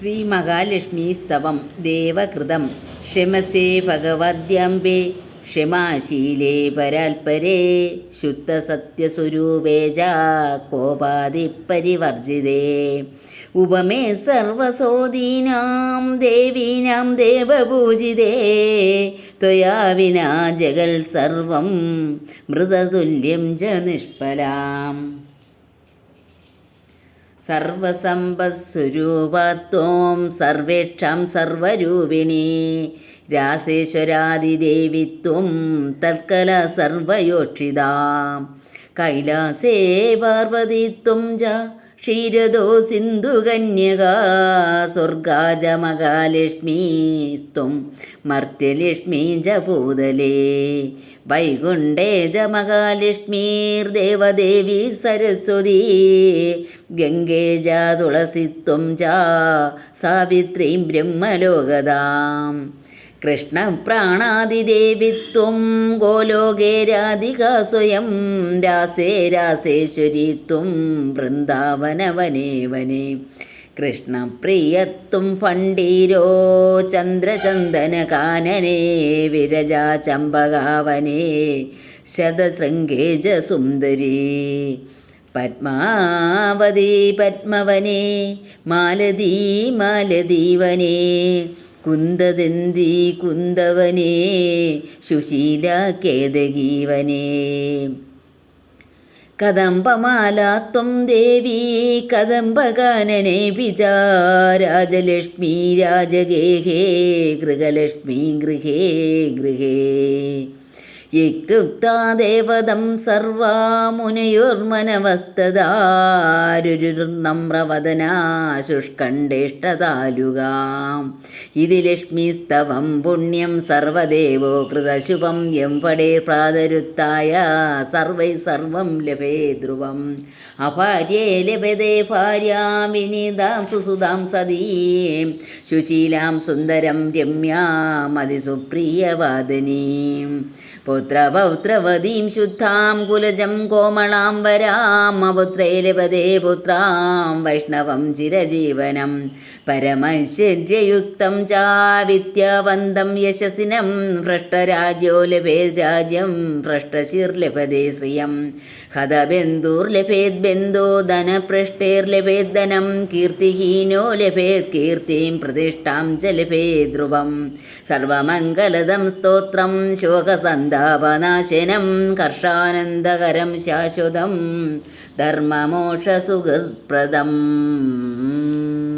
ശ്രീമഹാലക്ഷ്മീസ്തവം ദേവകൃതം. ക്ഷമസേ ഭഗവദ്യംബേ ക്ഷമാശീലേ പരാൽപരേ. ശുദ്ധസത്യസ്വരൂപേ ച കോപാദിപരിവർജിതേ ഉപമേ സർവസോദീനാം ദേവീനാം ദേവപൂജിതേ. ത്വയാ വിനാ ജഗൽ സർവം മൃതതുല്യം ച നിഷ്ഫലാം. സർവസമ്പസ്വരൂപത്വം സർവേക്ഷം സർവരൂപിണി. രാസേശ്വരാദിദേവിത്വം തൽക്കല സർവയോക്ഷിതാം. കൈലാസേ പാർവതിത്വം ച ക്ഷീരദോ സിന്ധുകന്യകാ സ്വർഗാജമകാലക്ഷ്മീസ്ത്വം മർത്യലക്ഷ്മീ ച ഭൂതലേ വൈകുണ്ഠേ ച മഹാലക്ഷ്മീർദേവദേവി സരസ്വതി ഗംഗേ ജാ തുളസിത്വം ച സാവിത്രീം ബ്രഹ്മലോകതാം. കൃഷ്ണപ്രാണാദിദേവിത്വം ഗോലോകേ രാധിക സ്വയം രാസേ രാസേശ്വരീത്വം വൃന്ദാവനവനേ വനേ കൃഷ്ണപ്രിയത്വം ഫണ്ടീരോ ചന്ദ്രചന്ദനകാനനേ വിരജാ ചമ്പകാവനേ ശതശൃംഗേജ സുന്ദരീ. പത്മാവതി പത്മവനേ മാലതീ മാലതീവനേ. കുന്ദദന്തി കുന്തവനേ സുശീല കേതകീവനേ. കദംബമാലാത്വം ദേവി കദംബഗാനനെ പിജാ രാജലക്ഷ്മി രാജഗേഹേ ഗൃഹലക്ഷ്മി ഗൃഹേ ഗൃഹേ. യുക്തുക്താ ദേവതം സർവാമുനയോർമനവസ്തദാരുരുർനമ്രവദനാ ശുഷ്കണ്ഠേഷ്ടതാലുകാം ഇതി ലക്ഷ്മിസ്തവം പുണ്യം സർവദേവോ കൃതശുഭം എം പടേ പ്രാതരുത്തായ സർവൈ സർവം ലഭേ ധ്രുവം. അഭാര്യേ ലഭതേ ഭാര്യാമിനിതാം സുസുതാം സതീം. സുശീലാം സുന്ദരം രമ്യാം അതിസുപ്രിയവാദനീം. പുത്രപൗത്രവതീം ശുദ്ധാം കുലജം കോമളാം വരാം. അപുത്രേ പുത്രാം വൈഷ്ണവം ചിരജീവനം. പരമൈശ്വര്യയുക്തം ച വിദ്യാവന്തം യശസിനം ഭ്രഷ്ടരാജ്യോ ലഭേത് രാജ്യം. ഭ്രഷ്ടശിർലഭതേ ശ്രിയം. ഹതബന്ധുർലഭേത് ബന്ധോ ധനപൃഷ്ടേർലഭേദ്ധനം കീർത്തിഹീനോ ലഭേത് കീർത്തിം പ്രതിഷ്ഠാം ച ലഭേത് ധ്രുവം. സർവമംഗലദം സ്തോത്രം. ശോകസന്താപനാശനം കർഷാനന്ദകരം ശാശ്വതം ധർമ്മമോക്ഷസുഖപ്രദം